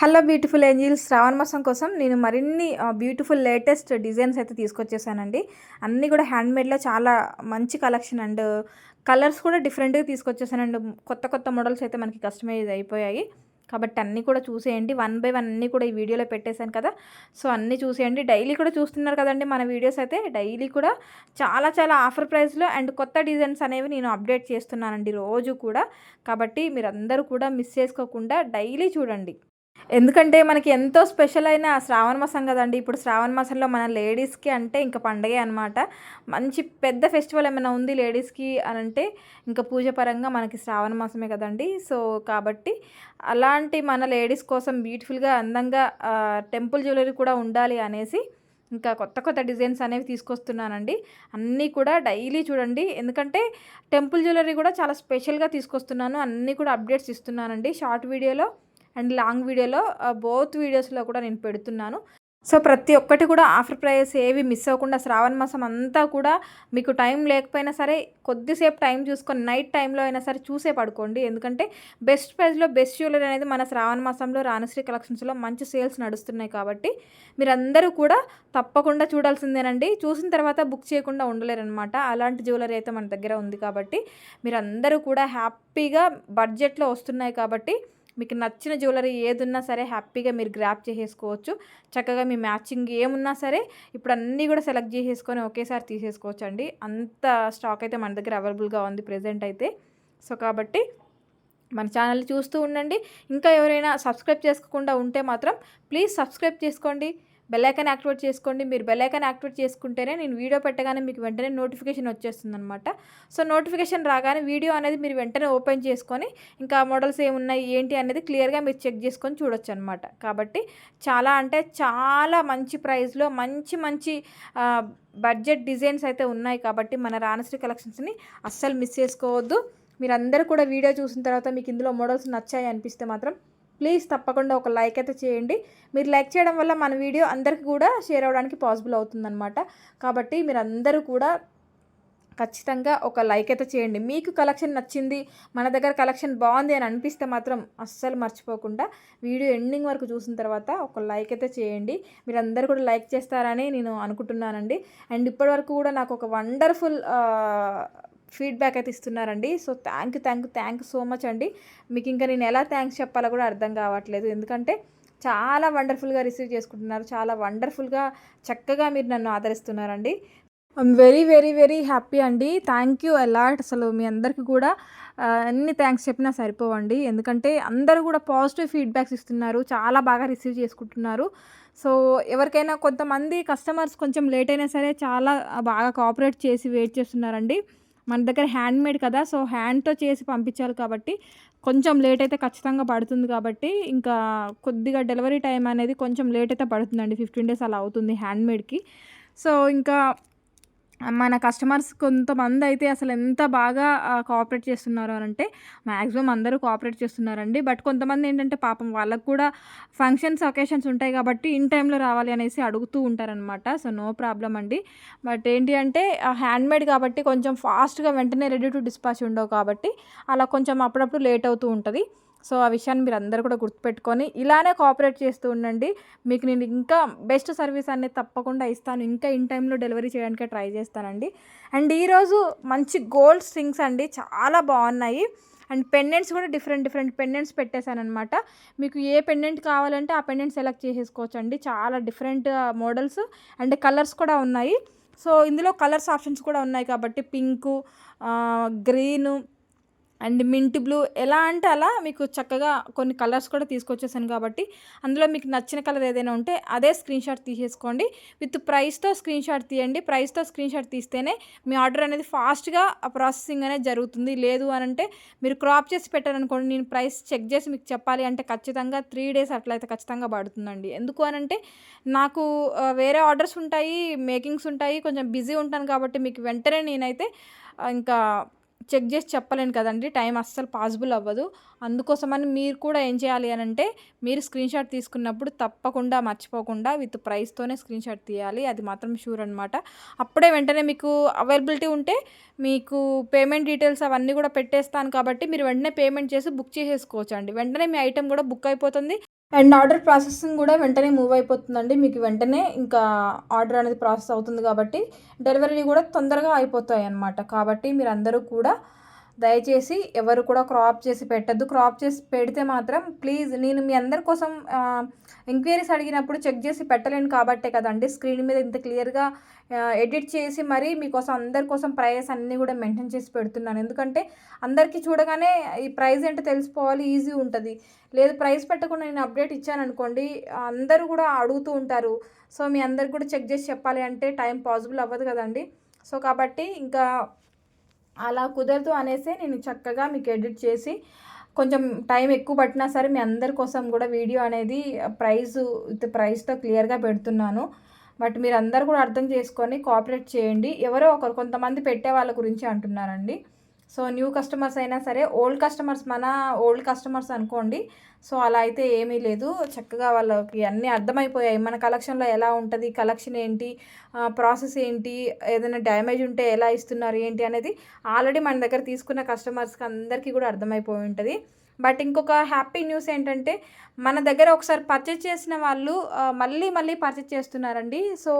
Hello beautiful Angeles శ్రావణ మాసం కోసం నేను మరిన్ని బ్యూటిఫుల్ లేటెస్ట్ డిజైన్స్ అయితే తీసుకొచ్చేసానండి అన్నీ కూడా హ్యాండ్మేడ్లో చాలా మంచి కలెక్షన్ అండ్ కలర్స్ కూడా డిఫరెంట్గా తీసుకొచ్చేసానండి కొత్త కొత్త మోడల్స్ అయితే మనకి కస్టమైజ్ అయిపోయాయి కాబట్టి అన్నీ కూడా చూసేయండి వన్ బై వన్ అన్నీ కూడా ఈ వీడియోలో పెట్టేశాను కదా. సో అన్నీ చూసేయండి డైలీ కూడా చూస్తున్నారు కదండి మన వీడియోస్ అయితే. డైలీ కూడా చాలా చాలా ఆఫర్ ప్రైస్లో అండ్ కొత్త డిజైన్స్ అనేవి నేను అప్డేట్ చేస్తున్నానండి రోజు కూడా. కాబట్టి మీరందరూ కూడా మిస్ చేసుకోకుండా డైలీ చూడండి. ఎందుకంటే మనకి ఎంతో స్పెషల్ అయిన శ్రావణ మాసం కదండి. ఇప్పుడు శ్రావణ మాసంలో మన లేడీస్కి అంటే ఇంకా పండగే అనమాట మంచి పెద్ద ఫెస్టివల్ ఏమైనా ఉంది లేడీస్కి అని అంటే ఇంకా పూజ పరంగా మనకి శ్రావణ మాసమే కదండి. సో కాబట్టి అలాంటి మన లేడీస్ కోసం బ్యూటిఫుల్గా అందంగా టెంపుల్ జ్యువెలరీ కూడా ఉండాలి అనేసి ఇంకా కొత్త కొత్త డిజైన్స్ అనేవి తీసుకొస్తున్నానండి. అన్నీ కూడా డైలీ చూడండి. ఎందుకంటే టెంపుల్ జ్యువెలరీ కూడా చాలా స్పెషల్గా తీసుకొస్తున్నాను. అన్నీ కూడా అప్డేట్స్ ఇస్తున్నానండి. షార్ట్ వీడియోలో అండ్ లాంగ్ వీడియోలో బోత్ వీడియోస్లో కూడా నేను పెడుతున్నాను. సో ప్రతి ఒక్కటి కూడా ఆఫర్ ప్రైస్ ఏవి మిస్ అవ్వకుండా శ్రావణ మాసం అంతా కూడా మీకు టైం లేకపోయినా సరే కొద్దిసేపు టైం చూసుకొని నైట్ టైంలో అయినా సరే చూసే పడుకోండి. ఎందుకంటే బెస్ట్ ప్రైస్లో బెస్ట్ జ్యువెలరీ అనేది మన శ్రావణ మాసంలో రాణశ్రీ కలెక్షన్స్లో మంచి సేల్స్ నడుస్తున్నాయి కాబట్టి మీరందరూ కూడా తప్పకుండా చూడాల్సిందేనండి. చూసిన తర్వాత బుక్ చేయకుండా ఉండలేరనమాట అలాంటి జ్యువెలరీ అయితే మన దగ్గర ఉంది కాబట్టి మీరందరూ కూడా హ్యాపీగా బడ్జెట్లో వస్తున్నాయి కాబట్టి మీకు నచ్చిన జ్యువెలరీ ఏదున్నా సరే హ్యాపీగా మీరు గ్రాప్ చేసేసుకోవచ్చు. చక్కగా మీ మ్యాచింగ్ ఏమున్నా సరే ఇప్పుడు అన్నీ కూడా సెలెక్ట్ చేసేసుకొని ఒకేసారి తీసేసుకోవచ్చు అండి అంత స్టాక్ అయితే మన దగ్గర అవైలబుల్గా ఉంది ప్రజెంట్ అయితే. సో కాబట్టి మన ఛానల్ చూస్తూ ఉండండి. ఇంకా ఎవరైనా సబ్స్క్రైబ్ చేసుకోకుండా ఉంటే మాత్రం ప్లీజ్ సబ్స్క్రైబ్ చేసుకోండి. బెల్లైకాన్ యాక్టివేట్ చేసుకోండి. మీరు బెల్లైకాన్ యాక్టివేట్ చేసుకుంటేనే నేను వీడియో పెట్టగానే మీకు వెంటనే నోటిఫికేషన్ వచ్చేస్తుందనమాట సో నోటిఫికేషన్ రాగానే వీడియో అనేది మీరు వెంటనే ఓపెన్ చేసుకొని ఇంకా మోడల్స్ ఏమున్నాయి ఏంటి అనేది క్లియర్గా మీరు చెక్ చేసుకొని చూడొచ్చు అనమాట కాబట్టి చాలా అంటే చాలా మంచి ప్రైస్లో మంచి మంచి బడ్జెట్ డిజైన్స్ అయితే ఉన్నాయి. కాబట్టి మన రానశ్రీ కలెక్షన్స్ని అస్సలు మిస్ చేసుకోవద్దు. మీరందరూ కూడా వీడియో చూసిన తర్వాత మీకు ఇందులో మోడల్స్ నచ్చాయి అనిపిస్తే మాత్రం ప్లీజ్ తప్పకుండా ఒక లైక్ అయితే చేయండి. మీరు లైక్ చేయడం వల్ల మన వీడియో అందరికీ కూడా షేర్ అవ్వడానికి పాసిబుల్ అవుతుందన్నమాట. కాబట్టి మీరందరూ కూడా ఖచ్చితంగా ఒక లైక్ అయితే చేయండి. మీకు కలెక్షన్ నచ్చింది మన దగ్గర కలెక్షన్ బాగుంది అని అనిపిస్తే మాత్రం అస్సలు మర్చిపోకుండా వీడియో ఎండింగ్ వరకు చూసిన తర్వాత ఒక లైక్ అయితే చేయండి. మీరు కూడా లైక్ చేస్తారని నేను అనుకుంటున్నానండి. అండ్ ఇప్పటివరకు కూడా నాకు ఒక వండర్ఫుల్ ఫీడ్బ్యాక్ అయితే ఇస్తున్నారండి. So thank you thank you thank you so much అండి. మీకు ఇంకా నేను ఎలా థ్యాంక్స్ చెప్పాలో కూడా అర్థం కావట్లేదు. ఎందుకంటే చాలా వండర్ఫుల్గా రిసీవ్ చేసుకుంటున్నారు. చాలా వండర్ఫుల్గా చక్కగా మీరు నన్ను ఆదరిస్తున్నారండి. I'm very very very happy అండి. థ్యాంక్ యూ అలాట్ అసలు మీ అందరికీ కూడా అన్ని థ్యాంక్స్ చెప్పినా సరిపోవండి. ఎందుకంటే అందరూ కూడా పాజిటివ్ ఫీడ్బ్యాక్స్ ఇస్తున్నారు. చాలా బాగా రిసీవ్ చేసుకుంటున్నారు. సో ఎవరికైనా కొంతమంది కస్టమర్స్ కొంచెం లేట్ అయినా సరే చాలా బాగా కోఆపరేట్ చేసి వెయిట్ చేస్తున్నారండి. మన దగ్గర హ్యాండ్మేడ్ కదా సో హ్యాండ్తో చేసి పంపించాలి కాబట్టి కొంచెం లేట్ అయితే ఖచ్చితంగా పడుతుంది కాబట్టి ఇంకా కొద్దిగా డెలివరీ టైం అనేది కొంచెం లేట్ అయితే పడుతుందండి. ఫిఫ్టీన్ డేస్ అలా అవుతుంది హ్యాండ్మేడ్కి సో ఇంకా మన కస్టమర్స్ కొంతమంది అయితే అసలు ఎంత బాగా కోఆపరేట్ చేస్తున్నారు అని అంటే మ్యాక్సిమం అందరూ కోఆపరేట్ చేస్తున్నారండి. బట్ కొంతమంది ఏంటంటే పాపం వాళ్ళకు కూడా ఫంక్షన్స్ ఒకేషన్స్ ఉంటాయి కాబట్టి ఇన్ టైంలో రావాలి అనేసి అడుగుతూ ఉంటారనమాట సో నో ప్రాబ్లం అండి. బట్ ఏంటి అంటే హ్యాండ్మేడ్ కాబట్టి కొంచెం ఫాస్ట్గా వెంటనే రెడీ టు డిస్పాచ్ ఉండవు కాబట్టి అలా కొంచెం అప్పుడప్పుడు లేట్ అవుతూ ఉంటుంది. సో ఆ విషయాన్ని మీరు అందరూ కూడా గుర్తుపెట్టుకొని ఇలానే కోఆపరేట్ చేస్తూ ఉండండి. మీకు నేను ఇంకా బెస్ట్ సర్వీస్ అనేది తప్పకుండా ఇస్తాను. ఇంకా ఇన్ టైంలో డెలివరీ చేయడానికి ట్రై చేస్తానండి. అండ్ ఈరోజు మంచి గోల్డ్ స్ట్రింగ్స్ అండి. చాలా బాగున్నాయి. అండ్ పెండెంట్స్ కూడా డిఫరెంట్ డిఫరెంట్ పెండెంట్స్ పెట్టేశాను అనమాట మీకు ఏ పెండెంట్ కావాలంటే ఆ పెండెంట్ సెలెక్ట్ చేసేసుకోవచ్చు అండి చాలా డిఫరెంట్ మోడల్స్ అండ్ కలర్స్ కూడా ఉన్నాయి. సో ఇందులో కలర్స్ ఆప్షన్స్ కూడా ఉన్నాయి కాబట్టి pink green and mint blue ఎలా అంటే అలా మీకు చక్కగా కొన్ని కలర్స్ కూడా తీసుకొచ్చేసాను కాబట్టి అందులో మీకు నచ్చిన కలర్ ఏదైనా ఉంటే అదే స్క్రీన్ షాట్ తీసేసుకోండి. విత్ ప్రైస్తో స్క్రీన్ షాట్ తీయండి. ప్రైస్తో స్క్రీన్ షాట్ తీస్తేనే మీ ఆర్డర్ అనేది ఫాస్ట్గా ప్రాసెసింగ్ అనేది జరుగుతుంది. లేదు అని అంటే మీరు క్రాప్ చేసి పెట్టారనుకోండి నేను ప్రైస్ చెక్ చేసి మీకు చెప్పాలి అంటే ఖచ్చితంగా త్రీ డేస్ అట్లయితే ఖచ్చితంగా పడుతుందండి. ఎందుకు అని అంటే నాకు వేరే ఆర్డర్స్ ఉంటాయి మేకింగ్స్ ఉంటాయి కొంచెం బిజీ ఉంటాను కాబట్టి మీకు వెంటనే నేనైతే ఇంకా చెక్ చేసి చెప్పలేను కదండి. టైం అస్సలు పాసిబుల్ అవ్వదు. అందుకోసమని మీరు కూడా ఏం చేయాలి అని అంటే మీరు స్క్రీన్ షాట్ తీసుకున్నప్పుడు తప్పకుండా మర్చిపోకుండా విత్ ప్రైస్తోనే స్క్రీన్ షాట్ తీయాలి. అది మాత్రం షూర్ అనమాట అప్పుడే వెంటనే మీకు అవైలబిలిటీ ఉంటే మీకు పేమెంట్ డీటెయిల్స్ అవన్నీ కూడా పెట్టేస్తాను కాబట్టి మీరు వెంటనే పేమెంట్ చేసి బుక్ చేసేసుకోవచ్చు అండి వెంటనే మీ ఐటెం కూడా బుక్ అయిపోతుంది. అండ్ ఆర్డర్ ప్రాసెసింగ్ కూడా వెంటనే మూవ్ అయిపోతుందండి. మీకు వెంటనే ఇంకా ఆర్డర్ అనేది ప్రాసెస్ అవుతుంది కాబట్టి డెలివరీ కూడా తొందరగా అయిపోతాయి అన్నమాట కాబట్టి మీరు అందరూ కూడా దయచేసి ఎవరు కూడా క్రాప్ చేసి పెట్టద్దు. క్రాప్ చేసి పెడితే మాత్రం ప్లీజ్ నేను మీ అందరి కోసం ఎంక్వైరీస్ అడిగినప్పుడు చెక్ చేసి పెట్టలేను కాబట్టే కదండి. స్క్రీన్ మీద ఇంత క్లియర్గా ఎడిట్ చేసి మరీ మీకోసం అందరి కోసం ప్రైస్ అన్నీ కూడా మెయింటైన్ చేసి పెడుతున్నాను. ఎందుకంటే అందరికీ చూడగానే ఈ ప్రైస్ ఏంటో తెలిసిపోవాలి ఈజీ ఉంటుంది. లేదు ప్రైస్ పెట్టకుండా నేను అప్డేట్ ఇచ్చాను అనుకోండి అందరూ కూడా అడుగుతూ ఉంటారు. సో మీ అందరికి కూడా చెక్ చేసి చెప్పాలి అంటే టైం పాసిబుల్ అవ్వదు కదండి. సో కాబట్టి ఇంకా అలా కుదరదు అనేసి నేను చక్కగా మీకు ఎడిట్ చేసి కొంచెం టైం ఎక్కువ పట్టినా సరే మీ అందరి కోసం కూడా వీడియో అనేది ప్రైస్ విత్ ప్రైస్తో క్లియర్గా పెడుతున్నాను. బట్ మీరు అందరు కూడా అర్థం చేసుకొని కోఆపరేట్ చేయండి. ఎవరో ఒకరు కొంతమంది పెట్టే వాళ్ళ గురించి అంటున్నారండి. సో న్యూ కస్టమర్స్ అయినా సరే ఓల్డ్ కస్టమర్స్ మన ఓల్డ్ కస్టమర్స్ అనుకోండి. సో అలా అయితే ఏమీ లేదు. చక్కగా వాళ్ళకి అన్నీ అర్థమైపోయాయి. మన కలెక్షన్లో ఎలా ఉంటుంది? కలెక్షన్ ఏంటి? ప్రాసెస్ ఏంటి? ఏదైనా డ్యామేజ్ ఉంటే ఎలా ఇస్తున్నారు? ఏంటి? అనేది ఆల్రెడీ మన దగ్గర తీసుకున్న కస్టమర్స్కి అందరికీ కూడా అర్థమైపోయి ఉంటుంది. బట్ ఇంకొక హ్యాపీ న్యూస్ ఏంటంటే మన దగ్గర ఒకసారి పర్చేజ్ చేసిన వాళ్ళు మళ్ళీ మళ్ళీ పర్చేజ్ చేస్తున్నారండి. సో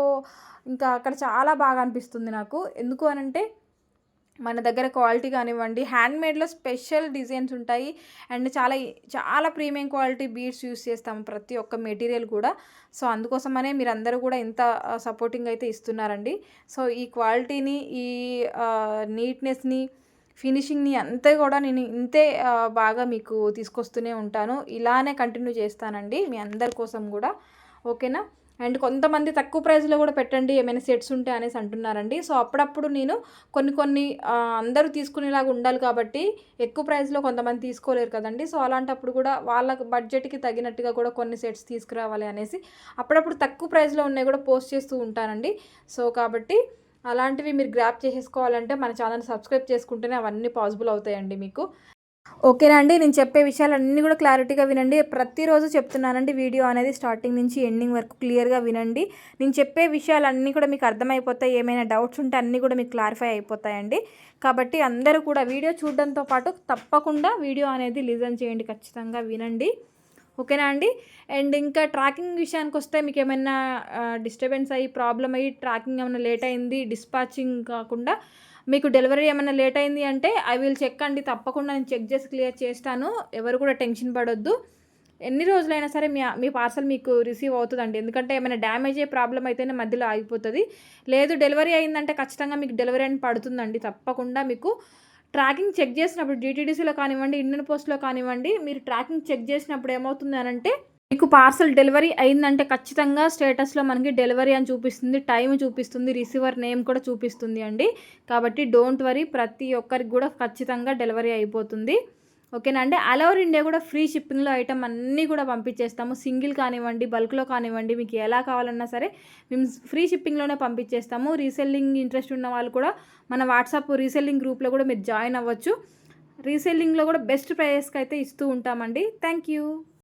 ఇంకా అక్కడ చాలా బాగా అనిపిస్తుంది నాకు. ఎందుకు అనంటే మన దగ్గర క్వాలిటీ కానివ్వండి హ్యాండ్మేడ్లో స్పెషల్ డిజైన్స్ ఉంటాయి. అండ్ చాలా చాలా ప్రీమియం క్వాలిటీ బీడ్స్ యూస్ చేస్తాము ప్రతి ఒక్క మెటీరియల్ కూడా. సో అందుకోసమనే మీరందరూ కూడా ఇంత సపోర్టింగ్ అయితే ఇస్తున్నారండి. సో ఈ క్వాలిటీని ఈ నీట్నెస్ని ఫినిషింగ్ని అంతే కూడా నేను ఇంతే బాగా మీకు తీసుకొస్తూనే ఉంటాను. ఇలానే కంటిన్యూ చేస్తానండి మీ అందరి కోసం కూడా. ఓకేనా? అండ్ కొంతమంది తక్కువ ప్రైస్లో కూడా పెట్టండి ఏమైనా సెట్స్ ఉంటే అనేసి అంటున్నారండి. సో అప్పుడప్పుడు నేను కొన్ని కొన్ని అందరూ తీసుకునేలాగా ఉండాలి కాబట్టి ఎక్కువ ప్రైస్లో కొంతమంది తీసుకోలేరు కదండి. సో అలాంటప్పుడు కూడా వాళ్ళ బడ్జెట్కి తగినట్టుగా కూడా కొన్ని సెట్స్ తీసుకురావాలి అనేసి అప్పుడప్పుడు తక్కువ ప్రైస్లో ఉన్నాయి కూడా పోస్ట్ చేస్తూ ఉంటానండి. సో కాబట్టి అలాంటివి మీరు గ్రాప్ చేసేసుకోవాలంటే మన ఛానల్ సబ్స్క్రైబ్ చేసుకుంటేనే అవన్నీ పాసిబుల్ అవుతాయండి మీకు. ఓకేనా అండి? నేను చెప్పే విషయాలన్నీ కూడా క్లారిటీగా వినండి. ప్రతిరోజు చెప్తున్నానండి వీడియో అనేది స్టార్టింగ్ నుంచి ఎండింగ్ వరకు క్లియర్గా వినండి. నేను చెప్పే విషయాలన్నీ కూడా మీకు అర్థమైపోతాయి. ఏమైనా డౌట్స్ ఉంటే అన్నీ కూడా మీకు క్లారిఫై అయిపోతాయండి. కాబట్టి అందరూ కూడా వీడియో చూడడంతో పాటు తప్పకుండా వీడియో అనేది లిజన్ చేయండి. ఖచ్చితంగా వినండి. ఓకేనా అండి? అండ్ ఇంకా ట్రాకింగ్ విషయానికి వస్తే మీకు ఏమైనా డిస్టర్బెన్స్ అయ్యి ప్రాబ్లం అయ్యి ట్రాకింగ్ ఏమైనా లేట్ అయింది డిస్పాచింగ్ కాకుండా మీకు డెలివరీ ఏమైనా లేట్ అయింది అంటే ఐ విల్ చెక్ అండి తప్పకుండా నేను చెక్ చేసి క్లియర్ చేస్తాను. ఎవరు కూడా టెన్షన్ పడొద్దు. ఎన్ని రోజులైనా సరే మీ మీ పార్సల్ మీకు రిసీవ్ అవుతుందండి. ఎందుకంటే ఏమైనా డ్యామేజ్ అయ్యే ప్రాబ్లం అయితేనే మధ్యలో ఆగిపోతుంది. లేదు డెలివరీ అయిందంటే ఖచ్చితంగా మీకు డెలివరీ అని పడుతుందండి తప్పకుండా మీకు. ట్రాకింగ్ చెక్ చేసినప్పుడు డిటీడీసీలో కానివ్వండి ఇండియన్ పోస్ట్లో కానివ్వండి మీరు ట్రాకింగ్ చెక్ చేసినప్పుడు ఏమవుతుంది అంటే మీకు పార్సల్ డెలివరీ అయిందంటే ఖచ్చితంగా స్టేటస్లో మనకి డెలివరీ అని చూపిస్తుంది టైం చూపిస్తుంది రిసీవర్ నేమ్ కూడా చూపిస్తుంది అండి. కాబట్టి డోంట్ వరీ ప్రతి ఒక్కరికి కూడా ఖచ్చితంగా డెలివరీ అయిపోతుంది. ఓకేనా అండి? ఆల్ ఓవర్ ఇండియా కూడా ఫ్రీ షిప్పింగ్లో ఐటమ్ అన్నీ కూడా పంపించేస్తాము. సింగిల్ కానివ్వండి బల్క్లో కానివ్వండి మీకు ఎలా కావాలన్నా సరే మేము ఫ్రీ షిప్పింగ్లోనే పంపించేస్తాము. రీసెల్లింగ్ ఇంట్రెస్ట్ ఉన్న వాళ్ళు కూడా మన వాట్సాప్ రీసెల్లింగ్ గ్రూప్లో కూడా మీరు జాయిన్ అవ్వచ్చు. రీసెల్లింగ్లో కూడా బెస్ట్ ప్రైజెస్కి అయితే ఇస్తూ ఉంటామండి. Thank you.